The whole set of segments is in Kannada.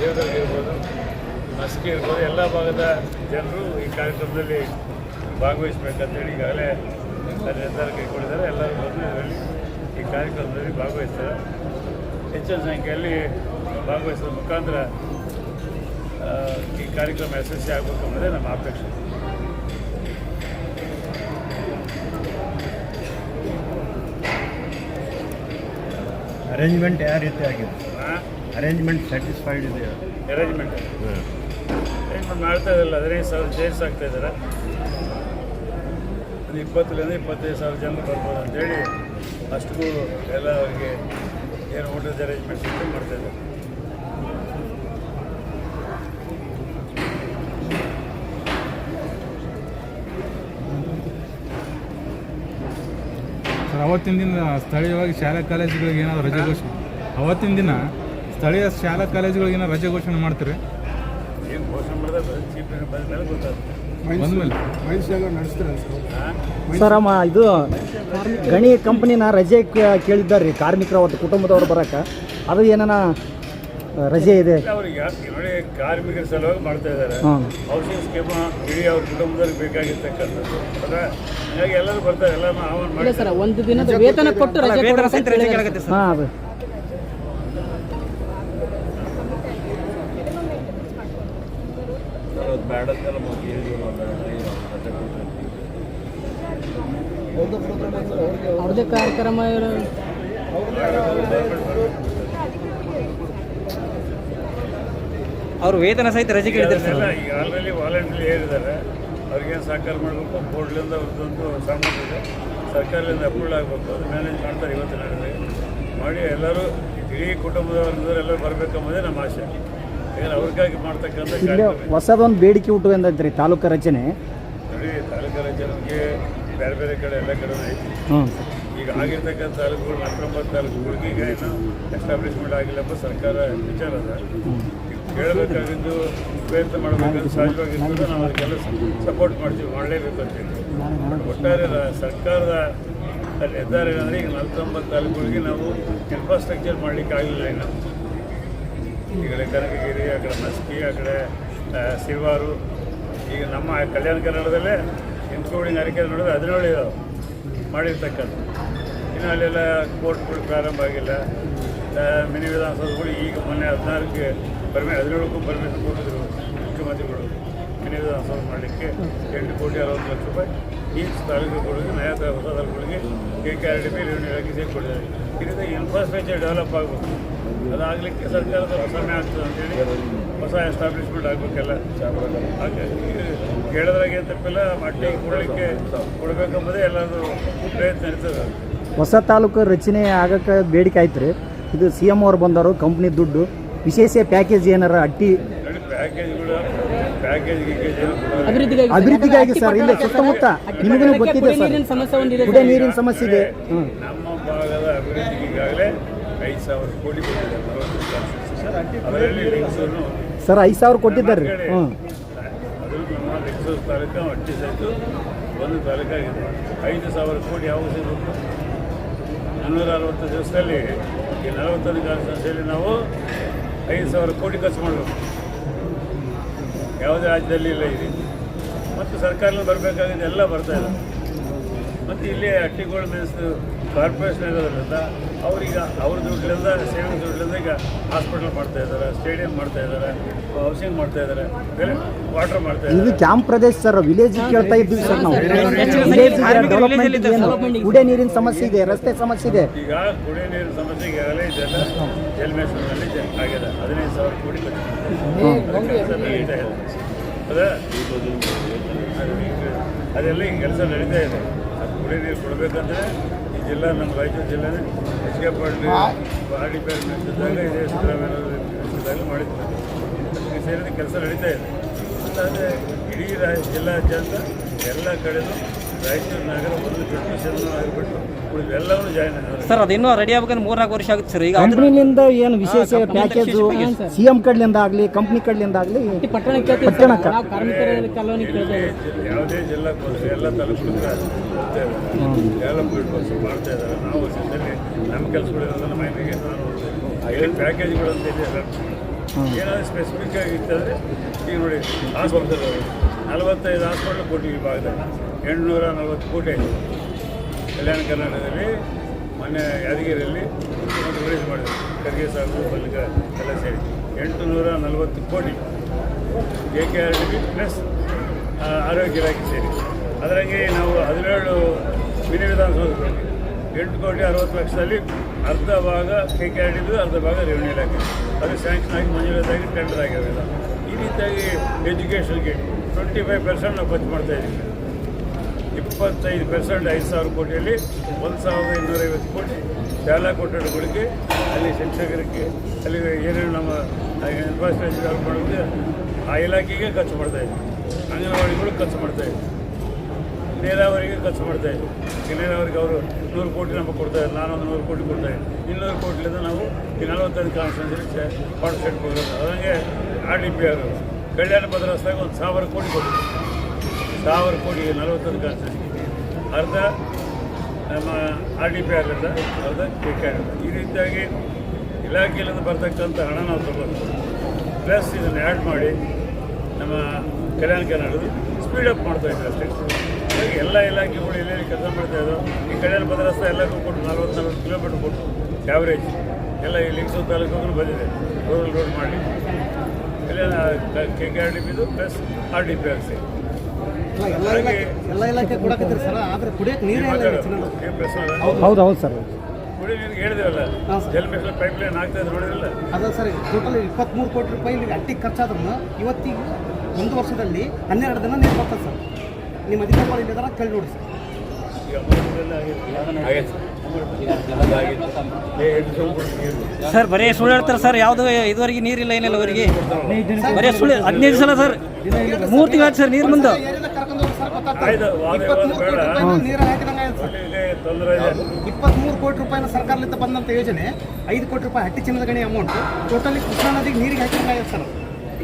ದೇವದಲ್ಲಿ ಇರ್ಬೋದು ಇರ್ಬೋದು, ಎಲ್ಲ ಭಾಗದ ಜನರು ಈ ಕಾರ್ಯಕ್ರಮದಲ್ಲಿ ಭಾಗವಹಿಸಬೇಕಂತೇಳಿ ಈಗಾಗಲೇ ನಿರ್ಧಾರ ಕೈಗೊಂಡಿದ್ದಾರೆ. ಎಲ್ಲರೂ ಬಂದು ಇದರಲ್ಲಿ ಈ ಕಾರ್ಯಕ್ರಮದಲ್ಲಿ ಭಾಗವಹಿಸ್ತಾರೆ. ಹೆಚ್ಚಿನ ಸಂಖ್ಯೆಯಲ್ಲಿ ಭಾಗವಹಿಸೋದ್ರ ಮುಖಾಂತರ ಈ ಕಾರ್ಯಕ್ರಮ ಯಶಸ್ವಿ ಆಗಬೇಕು ಅನ್ನೋದೇ ನಮ್ಮ ಅಪೇಕ್ಷೆ. ಅರೇಂಜ್ಮೆಂಟ್ ಯಾವ ರೀತಿ ಆಗಿದೆ? ಅರೇಂಜ್ಮೆಂಟ್ ಸ್ಯಾಟಿಸ್ಫೈಡ್ ಇದೆಯಾ ಅರೇಂಜ್ಮೆಂಟ್ ಅರೇಂಜ್ಮೆಂಟ್ ಮಾಡ್ತಾ ಇದ್ದಲ್ಲ ಹದಿನೈದು ಸಾವಿರ ಚೇರ್ಸ್ ಆಗ್ತಾ ಇದ್ದಾರೆ. ಒಂದು ಇಪ್ಪತ್ತರಿಂದ ಇಪ್ಪತ್ತೈದು ಸಾವಿರ ಜನ ಬರ್ಬೋದು ಅಂತೇಳಿ ಅಷ್ಟು ಎಲ್ಲ ಅವರಿಗೆ ಏನು ಊಟದ ಅರೇಂಜ್ಮೆಂಟ್ ಮಾಡ್ತಾ ಇದ್ದಾರೆ. ಸರ್ ಅವತ್ತಿನ ದಿನ ಸ್ಥಳೀಯವಾಗಿ ಶಾಲಾ ಕಾಲೇಜುಗಳಿಗೆ ಏನಾದರೂ ರಜೆ ಘೋಷಣೆ? ಅವತ್ತಿನ ದಿನ ಸ್ಥಳೀಯ ಶಾಲಾ ಕಾಲೇಜುಗಳಿಗೆ ಏನಾದ್ರು ರಜೆ ಘೋಷಣೆ ಮಾಡ್ತೀರಿ? ಏನು ಘೋಷಣೆ ಮಾಡಿದ್ರೆ ಚೀಫ್ ಬಂದ ಮೇಲೆ ಗೊತ್ತಾಗುತ್ತೆ. ಬಂದ್ಮೇಲೆ? ಹಾಂ ಸರ್? ಅಮ್ಮ ಇದು ಗಣಿ ಕಂಪ್ನಿನ ರಜೆ ಕೇಳಿದ್ದಾರೆ ರೀ ಕಾರ್ಮಿಕರು ಅವ್ರ ಕುಟುಂಬದವ್ರು ಬರಕ್ಕೆ ಅದು ಏನನ ರಜೆ ಇದೆ? ಅವ್ರಿಗೆ ನೋಡಿ ಕಾರ್ಮಿಕರ ಸಲುವಾಗಿ ಮಾಡ್ತಾ ಇದ್ದಾರೆ. ಹಾಂ. ಹೌಸಿಂಗ್ ಸ್ಕೀಮ್ ಇಡೀ ಅವ್ರ ಕುಟುಂಬದವ್ರಿಗೆ ಬೇಕಾಗಿರ್ತಕ್ಕಂಥದ್ದು. ಹೌದಾ ಹಾಗಾಗಿ ಎಲ್ಲರೂ ಬರ್ತಾರೆ ಎಲ್ಲ ಆಹ್ವಾನ ಮಾಡಿ ಸರ್ ಒಂದು ದಿನದ ವೇತನ ಕೊಟ್ಟು ರಜೆ ಹಾಂ ಅಂತ ಹಾಂ ಅದು ಅವ್ರದ್ದೇ ಕಾರ್ಯಕ್ರಮ ಅವರು ವೇತನ ಸಹಿತ ರಜೆ ಕೇಳಿದ್ರೆ ಸರ್ ಈಗ ಆಲ್ರೆಡಿ ವಾಲಂಟ್ರಿ ಹೇಳಿದ್ದಾರೆ. ಅವ್ರಿಗೇನು ಸಹಕಾರ ಮಾಡಬೇಕು? ಬೋರ್ಡ್ಲಿಂದ ಅವ್ರದ್ದೊಂದು ಸಾಮರ್ಥ್ಯ ಇದೆ. ಸರ್ಕಾರದಿಂದ ಅಪ್ರೂವಲ್ ಆಗಬೇಕು. ಅದು ಮ್ಯಾನೇಜ್ ಮಾಡ್ತಾರೆ ಇವತ್ತಿನ ಮಾಡಿ ಎಲ್ಲರೂ ಇಡೀ ಕುಟುಂಬದವ್ರಿಂದ ಎಲ್ಲರೂ ಬರಬೇಕಂಬುದೇ ನಮ್ಮ ಆಸೆ. ಯಾಕಂದ್ರೆ ಅವ್ರಿಗಾಗಿ ಮಾಡ್ತಕ್ಕಂಥ ಇಲ್ಲೇ ಹೊಸದೊಂದು ಬೇಡಿಕೆ ಹುಟ್ಟು ಎಂದ್ರಿ ತಾಲೂಕು ರಚನೆ? ತಾಲೂಕು ರಚನೆಗೆ ಬೇರೆ ಬೇರೆ ಕಡೆ ಎಲ್ಲ ಕಡೆ ಐತಿ. ಹ್ಞೂ ಈಗ ಆಗಿರ್ತಕ್ಕಂಥ ತಾಲೂಕುಗಳು ಹತ್ತೊಂಬತ್ತು ತಾಲೂಕುಗಳಿಗೆ ಈಗ ಏನು ಎಸ್ಟಾಬ್ಲಿಷ್ಮೆಂಟ್ ಆಗಿಲ್ಲ ಎಂಬ ಸರ್ಕಾರ ವಿಚಾರ ಅದ. ಕೇಳಬೇಕಾಗಿದ್ದು ಪ್ರಯತ್ನ ಮಾಡಬೇಕಂತ ಸಹಜವಾಗಿರ್ತದೆ ನಾವು ಅದಕ್ಕೆಲ್ಲ ಸಪೋರ್ಟ್ ಮಾಡ್ತೀವಿ ಮಾಡಲೇಬೇಕು ಅಂತೇಳಿ ಒಟ್ಟಾರೆ ಸರ್ಕಾರದ ನಿರ್ಧಾರ ಏನಂದರೆ ಈಗ ನಲ್ವತ್ತೊಂಬತ್ತು ತಾಲೂಕುಗಳಿಗೆ ನಾವು ಇನ್ಫ್ರಾಸ್ಟ್ರಕ್ಚರ್ ಮಾಡಲಿಕ್ಕೆ ಆಗಲಿಲ್ಲ ಇನ್ನು. ಈ ಕಡೆ ಕನಕಗಿರಿ, ಆ ಕಡೆ ಮಸ್ಕಿ, ಆ ಕಡೆ ಶಿವಾರು ಈಗ ನಮ್ಮ ಕಲ್ಯಾಣ ಕನ್ನಡದಲ್ಲೇ ಇನ್ಕ್ಲೂಡಿಂಗ್ ಅರಕೆ ನೋಡಿದ್ರೆ ಹದಿನೇಳು ಇದಾವೆ ಮಾಡಿರ್ತಕ್ಕಂಥ ಇನ್ನು ಅಲ್ಲೆಲ್ಲ ಕೋರ್ಟ್ಗಳು ಪ್ರಾರಂಭ ಆಗಿಲ್ಲ. ಮಿನಿ ವಿಧಾನಸೌಧಗಳು ಈಗ ಮೊನ್ನೆ ಹದಿನಾಲ್ಕು ಪರ್ಮಿ ಹದಿನೇಳಕ್ಕೂ ಪರ್ಮಿಷನ್ ಕೊಟ್ಟಿದ್ರು ಮುಖ್ಯಮಂತ್ರಿಗಳು ಮಿನಿ ವಿಧಾನಸೌಧ ಮಾಡಲಿಕ್ಕೆ. ಎಂಟು ಕೋಟಿ ಅರವತ್ತು ಲಕ್ಷ ರೂಪಾಯಿ ಈ ತಾಲೂಕುಗಳಿಗೆ ನಯಾ ಹೊಸ ತಾಲೂಕುಗಳಿಗೆ K K R D P revenue ಇಲಾಖೆ ಸೇರಿ ಇದರಿಂದ ಇನ್ಫ್ರಾಸ್ಟ್ರಕ್ಚರ್ ಡೆವಲಪ್ ಆಗಬೇಕು ಅದಾಗಲಿಕ್ಕೆ ಸರ್ಕಾರದ ಸಮಯ ಆಗ್ತದೆ ಅಂತೇಳಿ ಹೊಸ ಎಸ್ಟಾಬ್ಲಿಷ್ಮೆಂಟ್ ಆಗಬೇಕಲ್ಲ. ಹಾಗಾಗಿ ಕೇಳಿದ್ರಾಗೆ ಏನು ತಪ್ಪಿಲ್ಲ ಮಟ್ಟಿಗೆ ಕೊಡಲಿಕ್ಕೆ ಕೊಡಬೇಕೆಂಬುದೇ ಎಲ್ಲರೂ ಪ್ರಯತ್ನ ಇರ್ತದೆ. ಹೊಸ ತಾಲೂಕು ರಚನೆ ಆಗಕ್ಕೆ ಬೇಡಿಕೆ ಆಯ್ತು ರೀ. ಇದು ಸಿ ಎಂ ಅವ್ರು ಬಂದವರು ಕಂಪ್ನಿ ದುಡ್ಡು ವಿಶೇಷ ಪ್ಯಾಕೇಜ್ ಏನಾರ ಅಟ್ಟಿ ಪ್ಯಾಕೇಜ್ಗಳು ಪ್ಯಾಕೇಜ್ ಅಭಿವೃದ್ಧಿಗಾಗಿ ಸರ್ ಇಲ್ಲ ಸುತ್ತಮುತ್ತ ನಿಮಗೂ ಗೊತ್ತಿದೆ ಸರ್. ನೀರಿನ ಸಮಸ್ಯೆ ನೀರಿನ ಸಮಸ್ಯೆ ಇದೆ. ನಮ್ಮ ಭಾಗದ ಅಭಿವೃದ್ಧಿಗೆ ಈಗಾಗಲೇ ಐದು ಸಾವಿರ ಕೋಟಿ ಕೊಟ್ಟಿದ್ದಾರೆ. ಸರ್ ಐದು ಸಾವಿರ ಕೊಟ್ಟಿದ್ದಾರೆ. ರೀ ಹ್ಞೂ ಅದು ನಮ್ಮ ಲಿಂಗ್ಸೂರು ತಾಲೂಕು ಅಟ್ಟಿ ಸಹಿತ ಒಂದು ತಾಲೂಕಾಗಿದೆ. ಐದು ಸಾವಿರ ಕೋಟಿ ಯಾವಾಗ ಸಿಗುತ್ತೆ ನಾನ್ನೂರ ಅರವತ್ತು ದಿವಸದಲ್ಲಿ ಈ ನಲವತ್ತೊಂದು ಕಾನ್ಸ್ಟಿಟ್ಯೂನ್ಸಿಯಲ್ಲಿ ನಾವು ಐದು ಸಾವಿರ ಕೋಟಿ ಖರ್ಚು ಮಾಡಬೇಕು. ಯಾವುದೇ ರಾಜ್ಯದಲ್ಲಿ ಇಲ್ಲ ಇದೆ ಮತ್ತು ಸರ್ಕಾರದಲ್ಲಿ ಬರಬೇಕಾಗಿದೆ ಎಲ್ಲ ಬರ್ತಾ ಇಲ್ಲ ಮತ್ತು ಇಲ್ಲಿ ಅಟ್ಟಿಗೋಳ್ ಮೀನ್ಸ್ ಕಾರ್ಪೊರೇಷನ್ ಇರೋದ್ರಿಂದ ಅವ್ರೀಗ ಅವ್ರ ದುಡ್ಡಿಂದ ಸೇವಿಂಗ್ಸ್ ದುಡ್ಡಿಂದ ಈಗ ಹಾಸ್ಪಿಟಲ್ ಮಾಡ್ತಾ ಇದ್ದಾರೆ ಸ್ಟೇಡಿಯಂ ಮಾಡ್ತಾ ಇದ್ದಾರೆ ಹೌಸಿಂಗ್ ಮಾಡ್ತಾ ಇದ್ದಾರೆ ವಾಟರ್ ಮಾಡ್ತಾ ಇದು ಇದ್ದಾರೆ ಕ್ಯಾಂಪ್ ಪ್ರದೇಶ ಸರ್ ವಿಲೇಜ್ ಕೇಳ್ತಾ ಇದ್ವಿ ಸರ್ ನಾವು. ವಿಲೇಜ್ ಡೆವಲಪ್ಮೆಂಟ್ ಏನು ಕುಡಿಯ ನೀರಿನ ಸಮಸ್ಯೆ ಇದೆ ರಸ್ತೆ ಸಮಸ್ಯೆ ಇದೆ. ಈಗ ಕುಡಿಯ ನೀರಿನ ಸಮಸ್ಯೆ ಈಗಾಗಲೇ ಇದೆಲ್ಲ ಜಲಮೇಶ್ವರದಲ್ಲಿ ಆಗಿದೆ. ಹದಿನೈದು ಸಾವಿರ ಕೋಟಿ ಇದೆ? ಅದೆಲ್ಲ ಈಗ ಕೆಲಸ ನಡೀತಾ ಇದೆ. ಕುಡಿಯ ನೀರು ಕೊಡಬೇಕಂದ್ರೆ ಜಿಲ್ಲಾ, ನಮ್ಮ ರಾಯಚೂರು ಜಿಲ್ಲೆನೇ ಹೆಚ್ಚಿಗೆ ಕೆ ಬಾಡಿ ಬೇರೆ ಇದ್ದಾಗ ಇದೇ ಸಿದ್ದರಾಮಯ್ಯ ಅದಕ್ಕೆ ಸೇರಿದ ಕೆಲಸ ನಡೀತಾ ಇದೆ. ಅದೇ ಇಡೀ ರಾಯ ಜಿಲ್ಲಾದ್ಯಂತ ಎಲ್ಲ ಕಡೆಯೂ ರಾಯಚೂರು ನಗರ ಒಂದು ಜಡ್ಮಿಷನ್ ಆಗಿಬಿಟ್ಟು ಸರ್ ಅದು ಇನ್ನೂ ರೆಡಿ ಆಗ್ಬೇಕಂದ್ರೆ ಮೂರ್ನಾಲ್ಕು ವರ್ಷ ಆಗುತ್ತೆ ಸರ್. ಈಗ ಕಂಪ್ನಿಲಿಂದ ಏನು ವಿಶೇಷ ಪ್ಯಾಕೇಜು ಸಿ ಎಂ ಕಡ್ಲಿಂದ ಆಗಲಿ ಕಂಪ್ನಿ ಕಡ್ಲಿಂದ ಆಗಲಿ ಪಟ್ಟಣಕ್ಕೆ ಯಾವುದೇ ಜಿಲ್ಲಾ ಎಲ್ಲ ತಾಲೂಕು ಡೆವಲಪ್ಮೆಂಟ್ ಮಾಡ್ತಾ ಇದ್ದಾರೆ. ನಾವು ವರ್ಷದಲ್ಲಿ ನಮ್ಮ ಮನೆಗೆ ಏನು ಪ್ಯಾಕೇಜ್ಗಳು ಅಂತ ಇದೆ ಏನಾದರೂ ಸ್ಪೆಸಿಫಿಕ್ ಆಗಿ ಇತ್ತಂದರೆ ಈಗ ನೋಡಿ ಹಾಸ್ಪಿಟಲ್ ನಲವತ್ತೈದು ಹಾಸ್ಪಿಟ್ಲ್ ಕೋಟಿ ಈ ಭಾಗದಲ್ಲಿ ಎಂಟುನೂರ ನಲ್ವತ್ತು ಕೋಟಿ ಆಯಿತು. ಕಲ್ಯಾಣ ಕರ್ನಾಟಕದಲ್ಲಿ ಮೊನ್ನೆ ಯಾದಗಿರಿಯಲ್ಲಿ ರಿಲೀಸ್ ಮಾಡಿದ್ರು. ಖರ್ಗೆ ಸಾಗು ಬಲ್ಲಿಗ ಎಲ್ಲ ಸೇರಿ. ಎಂಟು ನೂರ ನಲವತ್ತು ಕೋಟಿ J K R D plus ಆರೋಗ್ಯ ಇಲಾಖೆ ಸೇರಿ. ಅದರಂಗೆ ನಾವು ಹದಿನೇಳು ಮಿನಿ ವಿಧಾನಸೌಧದಲ್ಲಿ ಎಂಟು ಕೋಟಿ ಅರವತ್ತು ಲಕ್ಷದಲ್ಲಿ ಅರ್ಧ ಭಾಗ ಕೆ ಕೆ ಆರ್ ಡಿದು ಅರ್ಧ ಭಾಗ ರೆವಿನ್ಯೂ ಇಲಾಖೆ. ಅದು ಸ್ಯಾಂಕ್ಷನ್ ಆಗಿ ಮಂಜೂರಾತಾಗಿ ಟೆಂಡರ್ ಆಗಿರೋದಿಲ್ಲ ಈ ರೀತಿಯಾಗಿ ಎಜುಕೇಷನ್ಗೆ ಟ್ವೆಂಟಿ ಫೈವ್ ಪರ್ಸೆಂಟ್ ನಾವು ಖರ್ಚು ಮಾಡ್ತಾ ಇದ್ದೀವಿ ಇಪ್ಪತ್ತೈದು ಪರ್ಸೆಂಟ್, ಐದು ಸಾವಿರ ಕೋಟಿಯಲ್ಲಿ ಒಂದು ಸಾವಿರದ ಇನ್ನೂರೈವತ್ತು ಕೋಟಿ ಶಾಲಾ ಕೊಠಡಿಗಳಿಗೆ, ಅಲ್ಲಿ ಶಿಕ್ಷಕರಿಗೆ, ಅಲ್ಲಿ ಏನೇನು ನಮ್ಮ ಇನ್ಫ್ರಾಸ್ಟ್ರಕ್ಚರ್ ಡೆವಲಪ್ ಮಾಡೋದು ಆ ಇಲಾಖೆಗೆ ಖರ್ಚು ಮಾಡ್ತಾ ಇದ್ವಿ ಅಂಗನವಾಡಿಗಳು ಖರ್ಚು ಮಾಡ್ತಾ ಇದ್ವಿ ನೀರಾವರಿಗೆ ಖರ್ಚು ಮಾಡ್ತಾ ಇದ್ವಿ ಈ ನೀರಾವರಿಗೆ ಅವರು ನೂರು ಕೋಟಿ ನಮಗೆ ಕೊಡ್ತಾ ಇದ್ದಾರೆ. ನಾನೊಂದು ನೂರು ಕೋಟಿ ಕೊಡ್ತಾ ಇದ್ದೀನಿ. ಇನ್ನೂರು ಕೋಟಿಲಿಂದ ನಾವು ಈ ನಲವತ್ತೈದು ಕಾನ್ಸ್ಟೆನ್ಸಿ ಪಾರ್ಟಿಸಿಪೇಟ್ ಕೊಡೋದು ಅದಂಗೆ ಆರ್ ಡಿ ಪಿ ಆರ್ ಕಲ್ಯಾಣ ಭದ್ರಸ್ತಾಗ ಒಂದು ಸಾವಿರ ಕೋಟಿ ಕೊಟ್ಟಿದ್ವಿ ಸಾವಿರ ಕೋಟಿ ನಲವತ್ತೊಂದು ಖರ್ಚು ಅರ್ಧ ನಮ್ಮ ಆರ್ ಡಿ ಪಿ ಆರಿಂದ ಅರ್ಧ ಕೆ ಕೆ ಆರ್ ಈ ರೀತಿಯಾಗಿ ಇಲಾಖೆಯಿಂದ ಬರ್ತಕ್ಕಂಥ ಹಣ ನಾವು ತಗೊಂಡು ಪ್ಲಸ್ ಇದನ್ನು ಆ್ಯಡ್ ಮಾಡಿ ನಮ್ಮ ಕಲ್ಯಾಣ ಕರ್ನಾಟಕದ ಸ್ಪೀಡ್ ಅಪ್ ಮಾಡ್ತಾ ಇದ್ದಾರೆ ಅಷ್ಟೇ. ಹಾಗಾಗಿ ಎಲ್ಲ ಇಲಾಖೆಗಳು ಎಲ್ಲೆಲ್ಲಿ ಕೆಲಸ ಮಾಡ್ತಾ ಇದ್ದೋ ಈ ಕಲ್ಯಾಣ ಭದ್ರಸ್ಥ ಎಲ್ಲಕ್ಕೂ ಕೊಟ್ಟು ನಲ್ವತ್ತು ನಲ್ವತ್ತು ಕಿಲೋಮೀಟ್ರ್ ಕೊಟ್ಟು ಆ್ಯಾವ್ರೇಜ್ ಎಲ್ಲ ಈ ಲಿಂಗ್ಸೂರು ತಾಲೂಕು ಬಂದಿದೆ. ರೂರಲ್ ರೋಡ್ ಮಾಡಿ. ಕಲ್ಯಾಣ, K K R D ಪಿದು plus R D P R C ಎಲ್ಲ ಇಲಾಖೆ ಎಲ್ಲ ಇಲಾಖೆ ಕೊಡಕತ್ತೀರಿ ಸರ್? ಆದ್ರೆ ಕುಡಿಯಕ್ಕೆ ನೀರೇ ಇಲ್ಲ? ಹೌದು ಹೌದು ಸರ್. ಕುಡಿ ನೀರಿಗೆ ಪೈಪ್ ಲೈನ್ ಆಗ್ತಾ ಇದೆ ನೋಡಿದ್ರಲ್ಲ? ಅದ ಸರ್ ಟೋಟಲ್ ಇಪ್ಪತ್ತ್ಮೂರು ಕೋಟಿ ರೂಪಾಯಿ ಇಲ್ಲಿ ಅಟ್ಟಿಗೆ ಖರ್ಚಾದ್ರೂ ಇವತ್ತಿಗೆ ಒಂದು ವರ್ಷದಲ್ಲಿ ಹನ್ನೆರಡು ದಿನ ನೀರು ಬರ್ತದೆ ಸರ್. ನಿಮ್ಮ ಅಧಿಕಾರಿಗಳು ಇಲ್ಲಿದಾರ ಕೇಳಿ ನೋಡಿ ಸರ್. ಸರ್ ಬರೀ ಸುಳ್ಳು ಹೇಳ್ತಾರೆ ಸರ್. ಯಾವುದು ಇದುವರೆಗೆ ನೀರಿಲ್ಲ ಏನಿಲ್ಲ ಅವರಿಗೆ. ಬರೀ ಸುಳ್ಳು ಹದಿನೈದು ಸಲ ಸರ್. ಮೂರು ತಿಂಗಳು ಸರ್ ನೀರು ಬಂದು. ಇಪ್ಪತ್ತ್ಮೂರು ಕೋಟಿ ರೂಪಾಯಿನ ಸರ್ಕಾರದಿಂದ ಬಂದಂಥ ಯೋಜನೆ ಐದು ಕೋಟಿ ರೂಪಾಯಿ ಹಟ್ಟಿ ಚಿನ್ನದ ಗಣಿ ಅಮೌಂಟ್ ಟೋಟಲಿ ಕೃಷ್ಣಾ ನದಿಗೆ ನೀರಿಗೆ ಹಾಕಿ ಸರ್.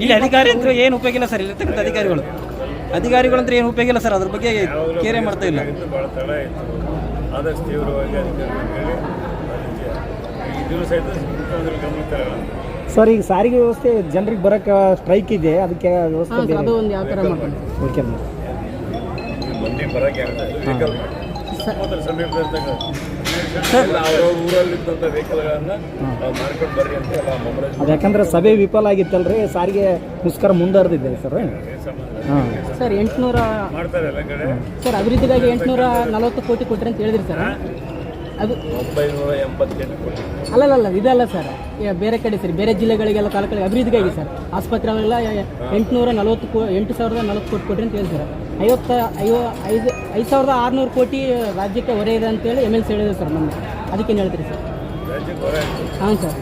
ಇಲ್ಲಿ ಅಧಿಕಾರಿ ಅಂದ್ರೆ ಏನು ಉಪಯೋಗ ಇಲ್ಲ ಸರ್? ಇಲ್ಲಿರ್ತಕ್ಕಂಥ ಅಧಿಕಾರಿಗಳು. ಅಧಿಕಾರಿಗಳು ಅಂದ್ರೆ ಏನು ಉಪಯೋಗ ಇಲ್ಲ ಸರ್? ಅದ್ರ ಬಗ್ಗೆ ಕೇರೆ ಮಾಡ್ತಾ ಇಲ್ಲ. ಆದಷ್ಟು ತೀವ್ರವಾಗಿ ಸರ್ ಈಗ ಸಾರಿಗೆ ವ್ಯವಸ್ಥೆ ಜನರಿಗೆ ಬರೋಕ್ಕೆ ಸ್ಟ್ರೈಕ್ ಇದೆ. ಅದಕ್ಕೆ ವ್ಯವಸ್ಥೆ ಓಕೆ ಯಾಕಂದ್ರೆ ಸಭೆ ವಿಫಲ ಆಗಿತ್ತಲ್ರಿ ಸಾರಿಗೆ ಮುಸ್ಕರ ಮುಂದುವರೆದಿದೆ ಸರ್? ಹಾಂ. ಸರ್ ಎಂಟುನೂರ ಸರ್ ಅಭಿವೃದ್ಧಿಗಾಗಿ ಎಂಟುನೂರ ನಲವತ್ತು ಕೋಟಿ ಕೊಟ್ರಿ ಅಂತ ಹೇಳಿದ್ರಿ ಸರ್? ಅದು ಅಲ್ಲಲ್ಲ ಇದಲ್ಲ ಸರ್. ಬೇರೆ ಕಡೆ ಸರ್ ಬೇರೆ ಜಿಲ್ಲೆಗಳಿಗೆಲ್ಲ ತಾಲೂಕುಗಳಿಗೆ ಅಭಿವೃದ್ಧಿಗಾಗಿ ಸರ್. ಆಸ್ಪತ್ರೆಗಳೆಲ್ಲ ಎಂಟುನೂರ ನಲವತ್ತು ಎಂಟು ಸಾವಿರದ ನಲವತ್ತು ಕೋಟಿ ಕೊಟ್ರಿ ಅಂತ ಹೇಳಿ ಸರ್. ಐವತ್ತ ಐವ ಐದು ಐದು ಸಾವಿರದ ಆರುನೂರು ಕೋಟಿ ರಾಜ್ಯಕ್ಕೆ ಹೊರೆ ಇದೆ ಅಂತೇಳಿ ಎಂ ಎಲ್ ಸಿ ಹೇಳಿದ್ರು ಸರ್ ಮೊನ್ನೆ. ಅದಕ್ಕೇನು ಹೇಳ್ತೀರಿ ಸರ್? ರಾಜ್ಯಕ್ಕೆ ಹೊರ ಆಯ್ತು ಹಾಂ ಸರ್.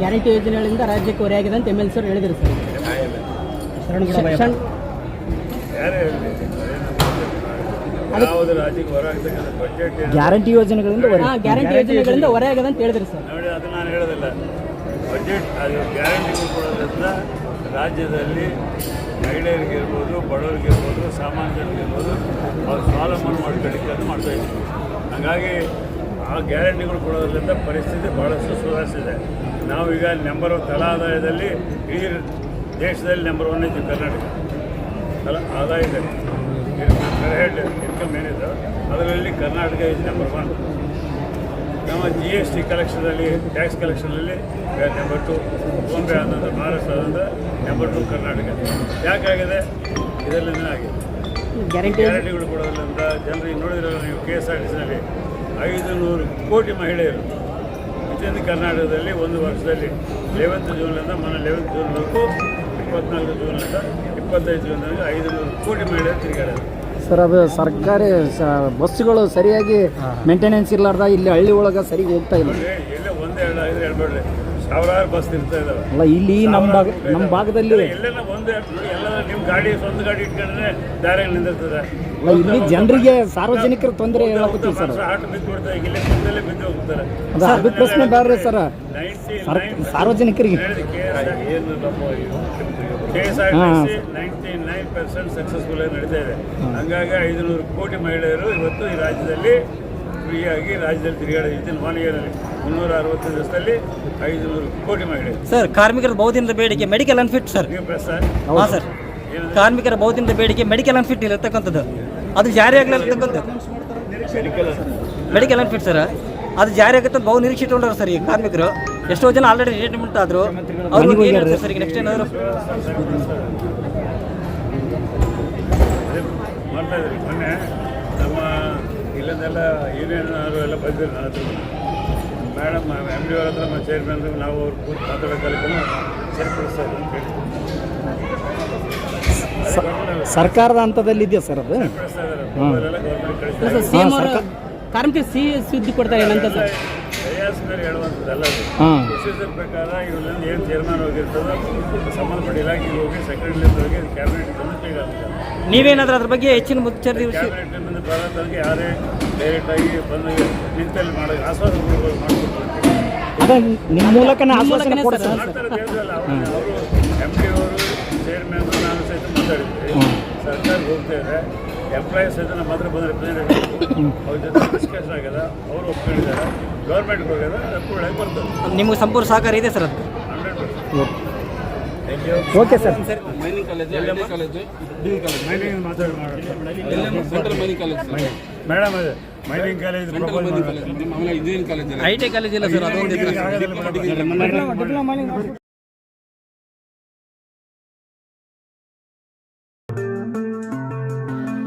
ಗ್ಯಾರಂಟಿ ಯೋಜನೆಗಳಿಂದ ರಾಜ್ಯಕ್ಕೆ ಹೊರೆ ಆಗಿದೆ ಅಂತ ಎಂ ಎಲ್ ಸರ್ ಹೇಳಿದ್ರು ಸರ್. ಗ್ಯಾರಂಟಿ ಯೋಜನೆಗಳಿಂದ ಹೊರ. ಗ್ಯಾರಂಟಿ ಯೋಜನೆಗಳಿಂದ ಹೊರೆ ಆಗದಂತ ಅಂತ ಹೇಳಿದ್ರಿ ಸರ್. ನೋಡಿ ಅದು ನಾನು ಹೇಳೋದಿಲ್ಲ. ಬಜೆಟ್ ಅದು ಗ್ಯಾರಂಟಿಗಳು ಕೊಡೋದ್ರಿಂದ ರಾಜ್ಯದಲ್ಲಿ ಮಹಿಳೆಯರಿಗಿರ್ಬೋದು ಬಡವರಿಗಿರ್ಬೋದು ಸಾಮಾನ್ಯ ಜನರಿಗಿರ್ಬೋದು ಅವ್ರು ಸ್ವಾವಲಂಬನೆ ಮಾಡ್ಕೊಳ್ಳಿಕ್ಕೆ ಅದು ಮಾಡ್ತಾ ಇದ್ದೀವಿ. ಹಾಗಾಗಿ ಆ ಗ್ಯಾರಂಟಿಗಳು ಕೊಡೋದ್ರಿಂದ ಪರಿಸ್ಥಿತಿ ಭಾಳಷ್ಟು ಸುಧಾರಿಸಿದೆ ನಾವು ಈಗ ನಂಬರ್ ಒನ್ ತಲಾ ಆದಾಯದಲ್ಲಿ ಈ ದೇಶದಲ್ಲಿ ನಂಬರ್ ಒನ್ ಇದ್ದೀವಿ ಕರ್ನಾಟಕ. ತಲಾ ಆದಾಯದಲ್ಲಿ. ಹೆಡ್ ಇನ್ಕಮ್ ಏನಿದೆ, ಅದರಲ್ಲಿ ಕರ್ನಾಟಕ ಇಸ್ ನಂಬರ್ ಒನ್ ನಮ್ಮ ಜಿ ಎಸ್ ಟಿ ಕಲೆಕ್ಷನಲ್ಲಿ ಟ್ಯಾಕ್ಸ್ ಕಲೆಕ್ಷನಲ್ಲಿ ನಂಬರ್ ಟು ಬಾಂಬೆ ಆದಂಥ ಮಹಾರಾಷ್ಟ್ರ ಆದಂಥ ನಂಬರ್ ಟು ಕರ್ನಾಟಕ ಯಾಕಾಗಿದೆ? ಇದರಲ್ಲಿನೇ ಆಗಿದೆ. ಗ್ಯಾರಂಟಿ ಗ್ಯಾರಂಟಿಗಳು ಕೊಡೋದ್ರಿಂದ ಜನರಿಗೆ ನೋಡಿದ್ರೆ ನೀವು ಕೆ ಎಸ್ ಆರ್ ಟಿ ಸಿನಲ್ಲಿ ಐದು ನೂರು ಕೋಟಿ ಮಹಿಳೆಯರು. ವಿತಿನ್ ಕರ್ನಾಟಕದಲ್ಲಿ ಒಂದು ವರ್ಷದಲ್ಲಿ ಲೆವೆಂತ್ ಜೂನ್ನಿಂದ ಮೊನ್ನೆ ಲೆವೆಂತ್ ಜೂನ್ವರೆಗೂ ಇಪ್ಪತ್ನಾಲ್ಕು ಜೂನಿಂದ ಇಪ್ಪತ್ತೈದು ಜೂನ್ವರೆಗೂ ಐದು ನೂರು ಕೋಟಿ ಮಹಿಳೆಯರು ತಿರುಗಾಡೋದು ಸರ್ ಅದು ಸರ್ಕಾರಿ ಸ ಬಸ್ಸುಗಳು ಸರಿಯಾಗಿ ಮೇಂಟೆನೆನ್ಸ್ ಇರ್ಲಾರ್ದ ಇಲ್ಲಿ ಹಳ್ಳಿ ಒಳಗೆ ಸರಿ ಹೋಗ್ತಾ ಇಲ್ಲ. ಅಂದ್ರೆ ಎಲ್ಲೇ ಒಂದೇ ಎರಡು ಐದು ಹೇಳ್ಬೇಡ್ರಿ ಸಾವಿರಾರು ಬಸ್ ಇರ್ತಾ ಇದಾವೆ. ಅಲ್ಲ ಇಲ್ಲಿ ನಮ್ಮ ಭಾಗ ನಮ್ಮ ಭಾಗದಲ್ಲಿ ಎಲ್ಲೆಲ್ಲ ಒಂದೇ ಎಲ್ಲ ನಿಮ್ಮ ಗಾಡಿ ಸ್ವಂತ ಗಾಡಿ ಇಟ್ಕೊಂಡ್ರೆ ದಾರಿಯಲ್ಲಿ ನಿಂದಿರ್ತದೆ ಅಲ್ಲ ಇಲ್ಲಿ ಜನರಿಗೆ ಸಾರ್ವಜನಿಕರ ತೊಂದರೆ ಹೇಳಕತ್ತೀವಿ ಸರ್? ಆಟ ಬಿದ್ದು ಬಿಡ್ತಾರೆ ಇಲ್ಲೇ ಕುಂತಲ್ಲೇ ಬಿದ್ದು ಹೋಗ್ತಾರೆ. ಅದು ಅದು ಪ್ರಶ್ನೆ ಸರ್. ಸರ್ ಸಾರ್ವಜನಿಕರಿಗೆ ಏನು ನಮ್ಮ K S R T C ninety nine percent successful ಆಗಿ ನಡೀತಾ ಇದೆ. ಹಂಗಾಗಿ ಐದುನೂರು ಕೋಟಿ ಮಹಿಳೆಯರು ಇವತ್ತು ಈ ರಾಜ್ಯದಲ್ಲಿ ಫ್ರೀಯಾಗಿ ರಾಜ್ಯದಲ್ಲಿ ತಿರುಗಾಡೋ ಇತ್ತಿನ ಒನ್ ಇಯರಲ್ಲಿ ಮುನ್ನೂರ ಅರವತ್ತು ದಿವಸದಲ್ಲಿ ಐದುನೂರು ಕೋಟಿ ಮಹಿಳೆ ಸರ್ ಕಾರ್ಮಿಕರ ಬಹುದಿನದ ಬೇಡಿಕೆ ಮೆಡಿಕಲ್ ಅನ್ಫಿಟ್ ಸರ್. ನೀವು ಪ್ರೆಸ್ ಹಾಂ ಸರ್. ಕಾರ್ಮಿಕರ ಬಹುದಿನದ ಬೇಡಿಕೆ ಮೆಡಿಕಲ್ ಅನ್ಫಿಟ್ ಇರತಕ್ಕಂಥದ್ದು. ಅದು ಜಾರಿ ಆಗಲಿರತಕ್ಕಂಥದ್ದು ಮೆಡಿಕಲ್ ಅನ್ಫಿಟ್ ಸರ್. ಅದು ಜಾರಿ ಆಗುತ್ತೆ ಬಹು ನಿರೀಕ್ಷೆ ಇಟ್ಕೊಂಡವ್ರು ಸರ್ ಈ ಕಾರ್ಮಿಕರು. ಎಷ್ಟೋ ಜನ ಆಲ್ರೆಡಿ ರಿಟೈರ್ಮೆಂಟ್ ಆದರು ಅವ್ರಿಗೆ ಏನು ಹೇಳ್ತಾರೆ ಸರ್ ಈಗ ನೆಕ್ಸ್ಟ್ ಏನಾದರೂ ಮೊನ್ನೆ ನಮ್ಮ ಇಲ್ಲದೆಲ್ಲ ಯೂನಿಯನ್ ಎಲ್ಲ ಬಂದಿದ್ರು ನನ್ನ ಹತ್ರ. ಮೇಡಮ್ ಎಂ ಡಿ ಅವ್ರ ಹತ್ರ ನಮ್ಮ ಚೇರ್ಮನ್ ನಾವು ಅವ್ರು ಕೂತು ಮಾತಾಡೋ ಸೇರ್ಪಡಿಸ್ತಾರೆ ಅಂತ ಹೇಳಿ. ಸರ್ಕಾರದ ಹಂತದಲ್ಲಿ ಇದೆಯಾ ಸರ್ ಅದು? ಕಾರ್ಮಿಕ ಸಿ ಸುದ್ದಿ ಕೊಡ್ತಾರೆ ಏನಂತ ಸರ್? ಹೇಳುವ ಹಾಂ ಪ್ರೊಸೀಜರ್ ಪ್ರಕಾರ ಇವರಿಂದ ಏನು ತೀರ್ಮಾನ ಹೋಗಿರ್ತದೋ ಸಂಬಂಧಪಟ್ಟ ಇಲಾಖೆಗೆ ಹೋಗಿ ಸೆಕ್ರೆಟರಿ ಹೋಗಿ ಕ್ಯಾಬಿನೆಟ್ ನೀವೇನಾದರೂ ಅದ್ರ ಬಗ್ಗೆ ಹೆಚ್ಚಿನ ಮುಚ್ಚರಿ ಕ್ಯಾಬಿನೆಟ್ ಬಂದು ಯಾರೇ ಡೈರೆಕ್ಟಾಗಿ ಬಂದು ನಿಂತಲ್ಲಿ ಮಾಡೋ ಆಶ್ವಾಸ ಮಾಡಿಕೊಡ್ತಾರೆ. ನಿಮ್ಮ ಮೂಲಕ ಆಶ್ವಾಸನೆ ಕೊಡ್ತಾರೆ. ಮಾಡ್ತಾರೆ ಎಂಪ್ಲಾಯೀಸ್ ಇದನ್ನು ಮಾತ್ರ ಹತ್ರ ರೆಪ್ರೆಸೆಂಟೇಟಿವ್ ಅವ್ರ ಜೊತೆ ಡಿಸ್ಕಷನ್ ಆಗ್ಯದ ಅವರು ಒಪ್ಕೊಂಡಿದ್ದಾರೆ. ಗೌರ್ಮೆಂಟ್ಗೆ ಹೋಗ್ಯಾರ ಅಪ್ರೂವಲ್ ಆಗಿ ಬರ್ತದೆ. ನಿಮಗೆ ಸಂಪೂರ್ಣ ಸಹಕಾರ ಇದೆ ಸರ್ ಅದು? Hundred percent thank you okay sir. Mining ಮಾತಾಡಿ ಮೇಡಮ್ ಅದೇ mining college propose I T college ಇಲ್ಲ ಸರ್ ಅದೊಂದು ಇದ್ರೆ